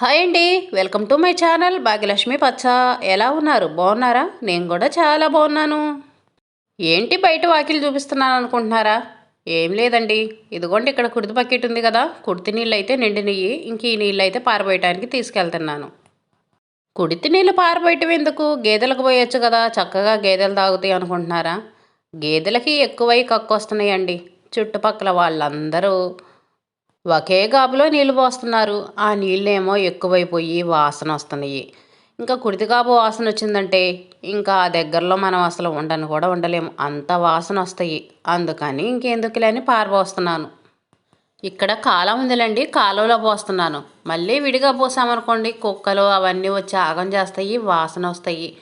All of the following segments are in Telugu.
హాయ్ అండి welcome to my channel Bhagyalakshmi పచ్చ. ఎలా ఉన్నారు? బాగున్నారా? నేను కూడా చాలా బాగున్నాను. ఏంటి బయట వాకిలు చూపిస్తున్నాను అనుకుంటున్నారా? ఏం లేదండి. ఇదిగోండి ఇక్కడ కుడితి బకెట్ ఉంది కదా. కుడితి నీళ్ళు అయితే నిండినయ్యి ఇంక ఈ నీళ్ళు అయితే పారబోయటానికి తీసుకెళ్తున్నాను. కుడితి నీళ్ళు పారబోయటం ఎందుకు? గేదెలకు పోయొచ్చు కదా. చక్కగా గేదెలు తాగుతాయి అనుకుంటున్నారా? గేదెలకి ఎక్కువై కక్కు వస్తున్నాయండి. చుట్టుపక్కల వాళ్ళందరూ ఒకే గాబులో నీళ్ళు పోస్తున్నారు. ఆ నీళ్ళేమో ఎక్కువైపోయి వాసన వస్తున్నాయి. ఇంకా కుడితిగాబు వాసన వచ్చిందంటే ఇంకా ఆ దగ్గరలో మనం అసలు ఉండను కూడా ఉండలేము. అంత వాసన వస్తాయి. అందుకని ఇంకెందుకులే అని పారబోస్తున్నాను. ఇక్కడ కాలం ఉందిలేండి కాలువలో పోస్తున్నాను. మళ్ళీ విడిగా పోసామనుకోండి కుక్కలు అవన్నీ వచ్చి ఆగం చేస్తాయి వాసన వస్తాయి.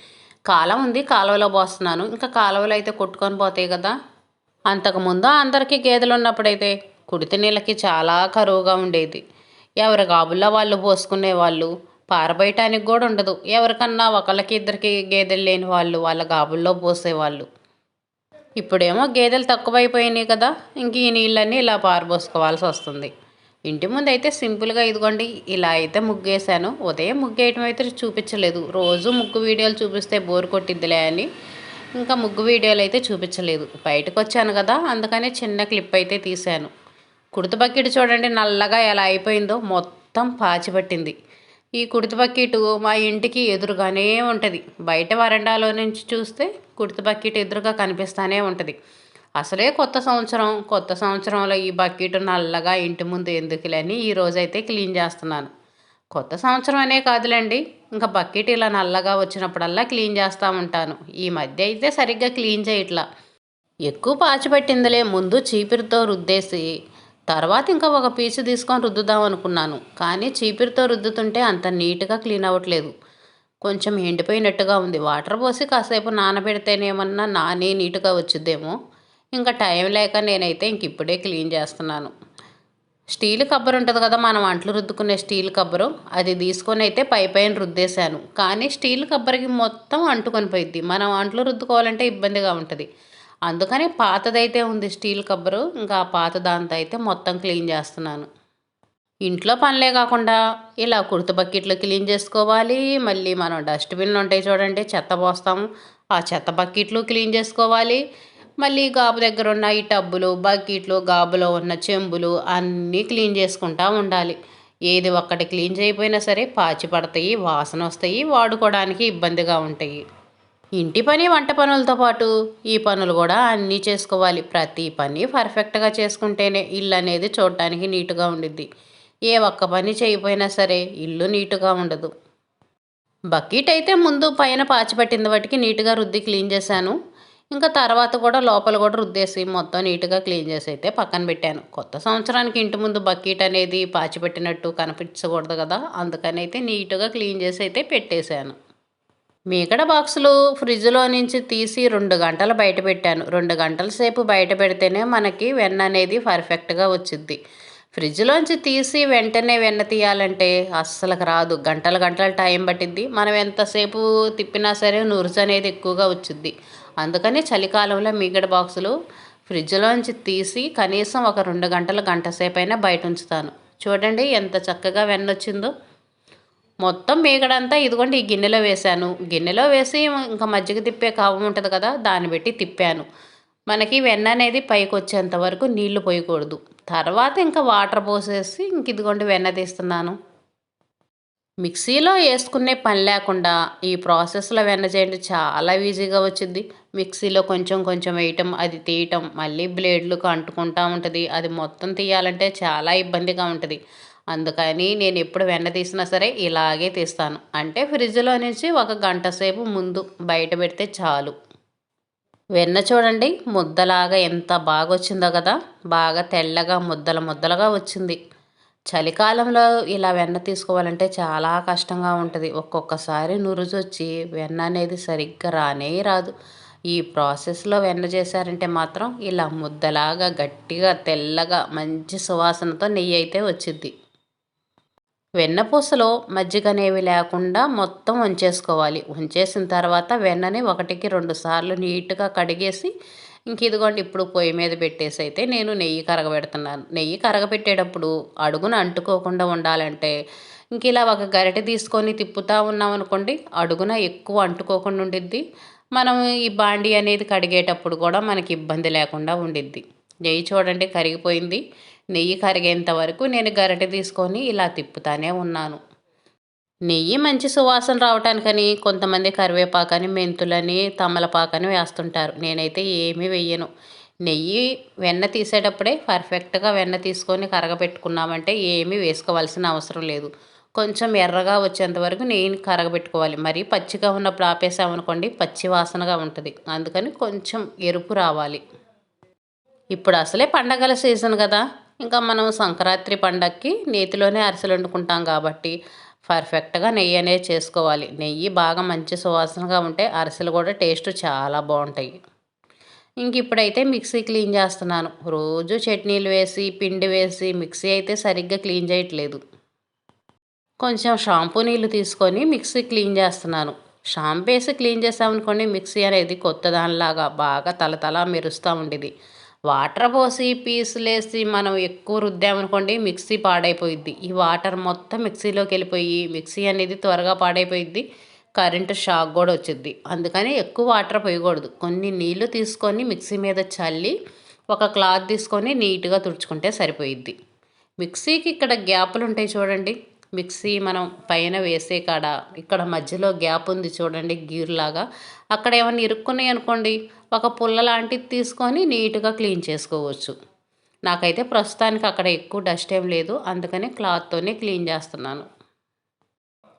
కాలం ఉంది కాలువలో పోస్తున్నాను. ఇంకా కాలువలు అయితే కొట్టుకొని పోతాయి కదా. అంతకుముందు అందరికీ గేదెలు ఉన్నప్పుడైతే కుడితి నీళ్ళకి చాలా కరువుగా ఉండేది. ఎవరి గాబుల్లో వాళ్ళు పోసుకునే వాళ్ళు పారబోయటానికి కూడా ఉండదు. ఎవరికన్నా ఒకళ్ళకి ఇద్దరికి గేదెలు లేని వాళ్ళు వాళ్ళ గాబుల్లో పోసేవాళ్ళు ఇప్పుడేమో గేదెలు తక్కువైపోయినాయి కదా ఇంక ఈ నీళ్ళన్నీ ఇలా పారబోసుకోవాల్సి వస్తుంది. ఇంటి ముందు అయితే సింపుల్గా ఇదిగోండి ఇలా అయితే ముగ్గేసాను ఉదయం ముగ్గేయటం అయితే చూపించలేదు. రోజు ముగ్గు వీడియోలు చూపిస్తే బోర్ కొట్టిద్దిలే అని ఇంకా ముగ్గు వీడియోలు అయితే చూపించలేదు. బయటకు వచ్చాను కదా అందుకనే చిన్న క్లిప్ అయితే తీశాను. కుడిత బకెట్ చూడండి నల్లగా ఎలా అయిపోయిందో మొత్తం పాచి పట్టింది ఈ కుడిత బకెట్ మా ఇంటికి ఎదురుగానే ఉంటుంది. బయట వరండాలో నుంచి చూస్తే కుడిత బకెట్ ఎదురుగా కనిపిస్తూనే ఉంటుంది. అసలే కొత్త సంవత్సరం కొత్త సంవత్సరంలో ఈ బకెట్ నల్లగా ఇంటి ముందు ఎందుకులని ఈ రోజైతే క్లీన్ చేస్తున్నాను. కొత్త సంవత్సరం అనే కాదులేండి ఇంకా బకెట్ ఇలా నల్లగా వచ్చినప్పుడల్లా క్లీన్ చేస్తూ ఉంటాను. ఈ మధ్య అయితే సరిగ్గా క్లీన్ చేయట్లా. ఎక్కువ పాచి పట్టిందిలే ముందు చీపిరితో రుద్దేసి తర్వాత ఇంకా ఒక పీచు తీసుకొని రుద్దుదాం అనుకున్నాను కానీ చీపిరితో రుద్దుతుంటే అంత నీట్గా క్లీన్ అవ్వట్లేదు. కొంచెం ఎండిపోయినట్టుగా ఉంది. వాటర్ పోసి కాసేపు నానబెడితేనేమన్నా నానే నీట్గా వచ్చిద్దేమో. ఇంకా టైం లేక నేనైతే ఇంక ఇప్పుడే క్లీన్ చేస్తున్నాను. స్టీల్ కబ్బర్ ఉంటుంది కదా మనం అంట్లు రుద్దుకునే స్టీల్ కబ్బరు. అది తీసుకొని అయితే పై పైన రుద్దేశాను. కానీ స్టీల్ కబ్బర్కి మొత్తం అంటుకొని పోయిద్ది. మనం అంట్లు రుద్దుకోవాలంటే ఇబ్బందిగా ఉంటుంది. అందుకని పాతదైతే ఉంది స్టీల్ కబ్బరు ఇంకా ఆ పాత దాంతో అయితే మొత్తం క్లీన్ చేస్తున్నాను. ఇంట్లో పనులే కాకుండా ఇలా కుర్త బకెట్లు క్లీన్ చేసుకోవాలి మళ్ళీ మనం డస్ట్బిన్లు ఉంటాయి చూడండి చెత్త పోస్తాము ఆ చెత్త బకెట్లు క్లీన్ చేసుకోవాలి మళ్ళీ గాబు దగ్గర ఉన్న ఈ టబ్బులు బకెట్లు గాబులో ఉన్న చెంబులు అన్నీ క్లీన్ చేసుకుంటూ ఉండాలి. ఏది ఒక్కటి క్లీన్ చేయకపోయినా సరే పాచి పడతాయి వాసన వస్తాయి వాడుకోవడానికి ఇబ్బందిగా ఉంటాయి. ఇంటి పని వంట పనులతో పాటు ఈ పనులు కూడా అన్నీ చేసుకోవాలి. ప్రతి పని పర్ఫెక్ట్గా చేసుకుంటేనే ఇల్లు అనేది చూడటానికి నీట్గా ఉండిద్ది. ఏ ఒక్క పని చేయకపోయినా సరే ఇల్లు నీట్గా ఉండదు. బకెట్ అయితే ముందు పైన పాచిపట్టింది వాటికి నీట్గా రుద్ది క్లీన్ చేశాను. ఇంకా తర్వాత కూడా లోపల కూడా రుద్దేసి మొత్తం నీట్గా క్లీన్ చేసి అయితే పక్కన పెట్టాను. కొత్త సంవత్సరానికి ఇంటి ముందు బకెట్ అనేది పాచిపెట్టినట్టు కనిపించకూడదు కదా. అందుకని అయితే నీట్గా క్లీన్ చేసి అయితే పెట్టేశాను. మీకడ బాక్సులు ఫ్రిడ్జ్లో నుంచి తీసి రెండు గంటలు బయట పెట్టాను. రెండు గంటల సేపు బయట పెడితేనే మనకి వెన్న అనేది పర్ఫెక్ట్గా వచ్చింది ఫ్రిడ్జ్లోంచి తీసి వెంటనే వెన్న తీయాలంటే అస్సలకు రాదు. గంటల గంటల టైం పట్టింది మనం ఎంతసేపు తిప్పినా సరే నురుజు అనేది ఎక్కువగా వచ్చింది అందుకని చలికాలంలో మీగడ బాక్సులు ఫ్రిడ్జ్లోంచి తీసి కనీసం ఒక రెండు గంటల గంట సేపు అయినా బయట ఉంచుతాను. చూడండి ఎంత చక్కగా వెన్న వచ్చిందో మొత్తం మీగడంతా ఇదిగోండి ఈ గిన్నెలో వేశాను. గిన్నెలో వేసి ఇంకా మజ్జిగ తిప్పే కావం ఉంటుంది కదా దాన్ని పెట్టి తిప్పాను. మనకి వెన్న అనేది పైకి వచ్చేంత వరకు నీళ్ళు పోయకూడదు. తర్వాత ఇంకా వాటర్ పోసేసి ఇంక ఇదిగోండి వెన్న తీస్తున్నాను. మిక్సీలో వేసుకునే పని లేకుండా ఈ ప్రాసెస్లో వెన్న చేయండి చాలా ఈజీగా వచ్చింది. మిక్సీలో కొంచెం కొంచెం వేయటం అది తీయటం మళ్ళీ బ్లేడ్లకు అంటుకుంటూ ఉంటుంది. అది మొత్తం తీయాలంటే చాలా ఇబ్బందిగా ఉంటుంది. అందుకని నేను ఎప్పుడు వెన్న తీసినా సరే ఇలాగే తీస్తాను. అంటే ఫ్రిడ్జ్లో నుంచి ఒక గంట సేపు ముందు బయట పెడితే చాలు. వెన్న చూడండి ముద్దలాగా ఎంత బాగా వచ్చిందో కదా. బాగా తెల్లగా ముద్దల ముద్దలుగా వచ్చింది. చలికాలంలో ఇలా వెన్న తీసుకోవాలంటే చాలా కష్టంగా ఉంటుంది. ఒక్కొక్కసారి నురుజొచ్చి వెన్న అనేది సరిగ్గా రానే రాదు. ఈ ప్రాసెస్లో వెన్న చేశారంటే మాత్రం ఇలా ముద్దలాగా గట్టిగా తెల్లగా మంచి సువాసనతో నెయ్యి అయితే వచ్చింది వెన్నపూసలో మజ్జిగ అనేవి లేకుండా మొత్తం వంచేసుకోవాలి. వంచేసిన తర్వాత వెన్నని ఒకటికి రెండు సార్లు నీట్గా కడిగేసి ఇంక ఇదిగోండి ఇప్పుడు పొయ్యి మీద పెట్టేసి అయితే నేను నెయ్యి కరగబెడుతున్నాను. నెయ్యి కరగబెట్టేటప్పుడు అడుగున అంటుకోకుండా ఉండాలంటే ఇంక ఇలా ఒక గరిటె తీసుకొని తిప్పుతూ ఉన్నాం అనుకోండి అడుగున ఎక్కువ అంటుకోకుండా ఉండిద్ది. మనం ఈ బాండి అనేది కడిగేటప్పుడు కూడా మనకి ఇబ్బంది లేకుండా ఉండిద్ది. నెయ్యి చూడండి కరిగిపోయింది. నెయ్యి కరిగేంత వరకు నేను గరిటె తీసుకొని ఇలా తిప్పుతానే ఉన్నాను. నెయ్యి మంచి సువాసన రావటానికని కొంతమంది కరివేపాకని మెంతులని తమలపాకని వేస్తుంటారు. నేనైతే ఏమీ వేయను నెయ్యి వెన్న తీసేటప్పుడే పర్ఫెక్ట్గా వెన్న తీసుకొని కరగబెట్టుకున్నామంటే ఏమీ వేసుకోవాల్సిన అవసరం లేదు. కొంచెం ఎర్రగా వచ్చేంత వరకు నెయ్యిని కరగబెట్టుకోవాలి. మరి పచ్చిగా ఉన్నప్పుడు ఆపేసామనుకోండి పచ్చి వాసనగా ఉంటుంది. అందుకని కొంచెం ఎరుపు రావాలి. ఇప్పుడు అసలే పండగల సీజన్ కదా. ఇంకా మనం సంక్రాంతి పండగకి నేతిలోనే అరిసెలు వండుకుంటాం కాబట్టి పర్ఫెక్ట్గా నెయ్యి అనేది చేసుకోవాలి. నెయ్యి బాగా మంచి సువాసనగా ఉంటే అరిసెలు కూడా టేస్ట్ చాలా బాగుంటాయి. ఇంక ఇప్పుడైతే మిక్సీ క్లీన్ చేస్తున్నాను. రోజు చట్నీలు వేసి పిండి వేసి మిక్సీ అయితే సరిగ్గా క్లీన్ చేయట్లేదు. కొంచెం షాంపూ నీళ్ళు తీసుకొని మిక్సీ క్లీన్ చేస్తున్నాను. షాంపూ వేసి క్లీన్ చేసామనుకోండి మిక్సీ అనేది కొత్త దానిలాగా బాగా తలతల మెరుస్తూ ఉండేది. వాటర్ పోసి పీసులేసి మనం ఎక్కువ రుద్దామనుకోండి మిక్సీ పాడైపోయిద్ది. ఈ వాటర్ మొత్తం మిక్సీలోకి వెళ్ళిపోయి మిక్సీ అనేది త్వరగా పాడైపోయిద్ది కరెంటు షాక్ కూడా వచ్చింది అందుకని ఎక్కువ వాటర్ పోయకూడదు. కొన్ని నీళ్ళు తీసుకొని మిక్సీ మీద చల్లి ఒక క్లాత్ తీసుకొని నీట్గా తుడుచుకుంటే సరిపోయిద్ది. మిక్సీకి ఇక్కడ గ్యాపులు ఉంటాయి చూడండి. మిక్సీ మనం పైన వేసే కాడ ఇక్కడ మధ్యలో గ్యాప్ ఉంది చూడండి గీర్లాగా అక్కడ ఏమైనా ఇరుక్కున్నాయి అనుకోండి ఒక పుల్ల లాంటిది తీసుకొని నీట్గా క్లీన్ చేసుకోవచ్చు. నాకైతే ప్రస్తుతానికి అక్కడ ఎక్కువ డస్ట్ ఏం లేదు అందుకని క్లాత్తోనే క్లీన్ చేస్తున్నాను.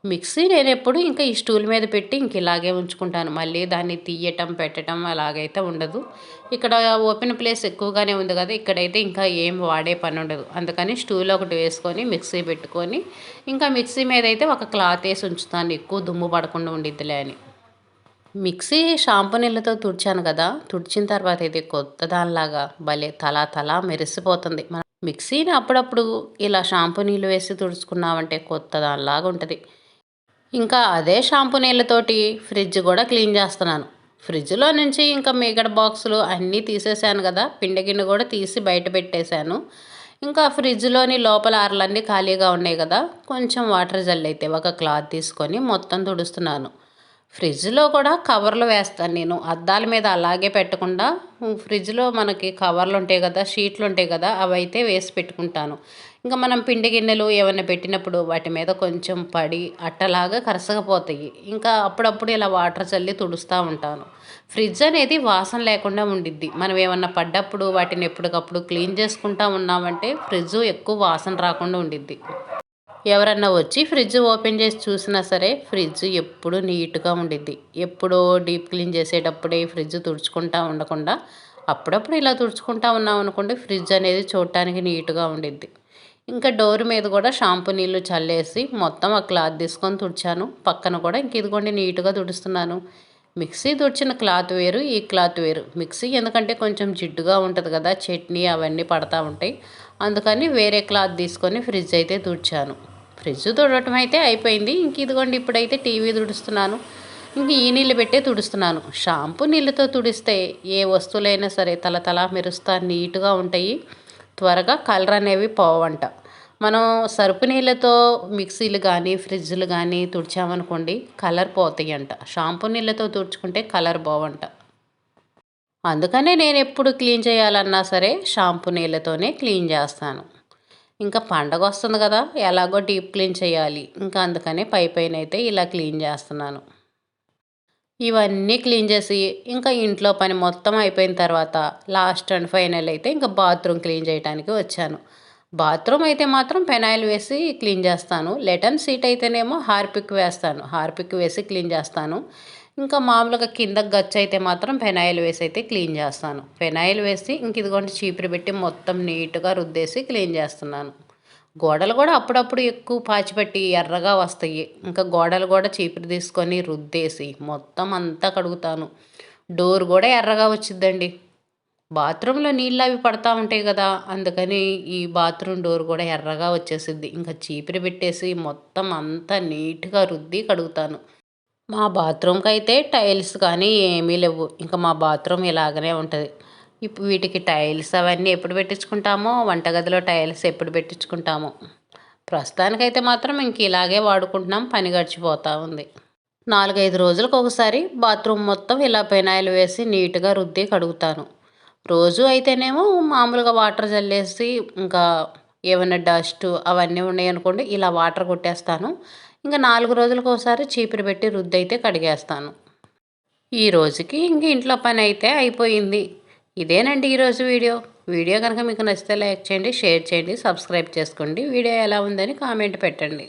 మిక్సీ నేను ఎప్పుడు ఇంకా ఈ స్టూల్ మీద పెట్టి ఇంక ఇలాగే ఉంచుకుంటాను. మళ్ళీ దాన్ని తీయటం పెట్టడం అలాగైతే ఉండదు. ఇక్కడ ఓపెన్ ప్లేస్ ఎక్కువగానే ఉంది కదా ఇక్కడైతే ఇంకా ఏం వాడే పని ఉండదు. అందుకని స్టూల్ ఒకటి వేసుకొని మిక్సీ పెట్టుకొని ఇంకా మిక్సీ మీద అయితే ఒక క్లాత్ వేసి ఉంచుతాను. ఎక్కువ దుమ్ము పడకుండా ఉండిద్దిలే అని. మిక్సీ షాంపూ నీళ్ళతో తుడిచాను కదా తుడిచిన తర్వాత అయితే కొత్త దానిలాగా భలే తలా తలా మెరిసిపోతుంది. మన మిక్సీని అప్పుడప్పుడు ఇలా షాంపూ నీళ్ళు వేసి తుడుచుకున్నామంటే కొత్త దానిలాగా ఉంటుంది. ఇంకా అదే షాంపూ నీళ్ళతోటి ఫ్రిడ్జ్ కూడా క్లీన్ చేస్తున్నాను. ఫ్రిడ్జ్లో నుంచి ఇంకా మిగడ బాక్సులు అన్నీ తీసేసాను కదా పిండి గిన్నె కూడా తీసి బయట పెట్టేశాను. ఇంకా ఫ్రిడ్జ్లోని లోపల అరలన్నీ ఖాళీగా ఉన్నాయి కదా కొంచెం వాటర్ జల్లైతే ఒక క్లాత్ తీసుకొని మొత్తం తుడుస్తున్నాను. ఫ్రిడ్జ్లో కూడా కవర్లు వేస్తాను నేను అద్దాల మీద అలాగే పెట్టకుండా. ఫ్రిడ్జ్లో మనకి కవర్లు ఉంటాయి కదా షీట్లు ఉంటాయి కదా అవి అయితే వేసి పెట్టుకుంటాను. ఇంకా మనం పిండి గిన్నెలు ఏమైనా పెట్టినప్పుడు వాటి మీద కొంచెం పడి అట్టలాగా కరసకపోతాయి. ఇంకా అప్పుడప్పుడు ఇలా వాటర్ చల్లి తుడుస్తూ ఉంటాను. ఫ్రిడ్జ్ అనేది వాసన లేకుండా ఉండిద్ది. మనం ఏమన్నా పడ్డప్పుడు వాటిని ఎప్పటికప్పుడు క్లీన్ చేసుకుంటా ఉన్నామంటే ఫ్రిడ్జ్ ఎక్కువ వాసన రాకుండా ఉండిద్ది. ఎవరన్నా వచ్చి ఫ్రిడ్జ్ ఓపెన్ చేసి చూసినా సరే ఫ్రిడ్జ్ ఎప్పుడు నీట్గా ఉండిద్ది. ఎప్పుడో డీప్ క్లీన్ చేసేటప్పుడే ఫ్రిడ్జ్ తుడుచుకుంటా ఉండకుండా అప్పుడప్పుడు ఇలా తుడుచుకుంటా ఉన్నాం అనుకోండి ఫ్రిడ్జ్ అనేది చూడటానికి నీట్గా ఉండిద్ది. ఇంకా డోర్ మీద కూడా షాంపూ నీళ్ళు చల్లేసి మొత్తం ఆ క్లాత్ తీసుకొని తుడిచాను. పక్కన కూడా ఇంక ఇదిగోండి నీట్గా తుడుస్తున్నాను. మిక్సీ తుడిచిన క్లాత్ వేరు ఈ క్లాత్ వేరు. మిక్సీ ఎందుకంటే కొంచెం జిడ్డుగా ఉంటుంది కదా చట్నీ అవన్నీ పడతా ఉంటాయి. అందుకని వేరే క్లాత్ తీసుకొని ఫ్రిడ్జ్ అయితే తుడిచాను. ఫ్రిడ్జ్ తుడటం అయితే అయిపోయింది. ఇంక ఇదిగోండి ఇప్పుడైతే టీవీ తుడుస్తున్నాను. ఇంక ఈ నీళ్ళు పెట్టే తుడుస్తున్నాను. షాంపూ నీళ్ళతో తుడిస్తే ఏ వస్తువులైనా సరే తల తల మెరుస్తా నీట్గా ఉంటాయి. త్వరగా కలర్ అనేవి పోవంట. మనం సరుపు నీళ్ళతో మిక్సీలు కానీ ఫ్రిడ్జ్లు కానీ తుడిచామనుకోండి కలర్ పోతాయి అంట షాంపూ నీళ్ళతో తుడుచుకుంటే కలర్ బాగుంట అందుకనే నేను ఎప్పుడు క్లీన్ చేయాలన్నా సరే షాంపూ నీళ్ళతోనే క్లీన్ చేస్తాను. ఇంకా పండగ వస్తుంది కదా ఎలాగో డీప్ క్లీన్ చేయాలి. ఇంకా అందుకనే పై పైన అయితే ఇలా క్లీన్ చేస్తున్నాను. ఇవన్నీ క్లీన్ చేసి ఇంకా ఇంట్లో పని మొత్తం అయిపోయిన తర్వాత లాస్ట్ అండ్ ఫైనల్ అయితే ఇంకా బాత్రూమ్ క్లీన్ చేయడానికి వచ్చాను. బాత్రూమ్ అయితే మాత్రం పెనాయిల్ వేసి క్లీన్ చేస్తాను. లెటన్ సీట్ అయితేనేమో హార్పిక్ వేస్తాను. హార్పిక్ వేసి క్లీన్ చేస్తాను. ఇంకా మామూలుగా కింద గచ్చు అయితే మాత్రం ఫెనాయిల్ వేసి అయితే క్లీన్ చేస్తాను. ఫెనాయిల్ వేసి ఇంక ఇదిగోండి చీపురు పెట్టి మొత్తం నీట్గా రుద్దేసి క్లీన్ చేస్తున్నాను. గోడలు కూడా అప్పుడప్పుడు ఎక్కువ పాచిపెట్టి ఎర్రగా వస్తాయి. ఇంకా గోడలు కూడా చీపురు తీసుకొని రుద్దేసి మొత్తం అంతా కడుగుతాను. డోర్ కూడా ఎర్రగా వచ్చిద్దండి. బాత్రూంలో నీళ్ళు అవి పడతా ఉంటాయి కదా అందుకని ఈ బాత్రూమ్ డోర్ కూడా ఎర్రగా వచ్చేసిద్ది. ఇంకా చీపురు పెట్టేసి మొత్తం అంతా నీట్గా రుద్ది కడుగుతాను. మా బాత్రూమ్కి అయితే టైల్స్ కానీ ఏమీ లేవు. ఇంకా మా బాత్రూమ్ ఇలాగనే ఉంటుంది. ఇప్పుడు వీటికి టైల్స్ అవన్నీ ఎప్పుడు పెట్టించుకుంటామో వంటగదిలో టైల్స్ ఎప్పుడు పెట్టించుకుంటామో. ప్రస్తుతానికైతే మాత్రం ఇంక ఇలాగే వాడుకుంటున్నాం. పని గడిచిపోతూ ఉంది. నాలుగైదు రోజులకు ఒకసారి బాత్రూమ్ మొత్తం ఇలా పెనాయిల్ వేసి నీట్గా రుద్ది కడుగుతాను. రోజు అయితేనేమో మామూలుగా వాటర్ చల్లేసి ఇంకా ఏమైనా డస్ట్ అవన్నీ ఉన్నాయి అనుకోండి ఇలా వాటర్ కొట్టేస్తాను. ఇంకా నాలుగు రోజులకు ఒకసారి చీపురు పెట్టి రుద్ది అయితే కడిగేస్తాను. ఈ రోజుకి ఇంక ఇంట్లో పని అయితే అయిపోయింది. ఇదేనండి ఈరోజు వీడియో. వీడియో కనుక మీకు నచ్చితే లైక్ చేయండి షేర్ చేయండి సబ్స్క్రైబ్ చేసుకోండి. వీడియో ఎలా ఉందని కామెంట్ పెట్టండి.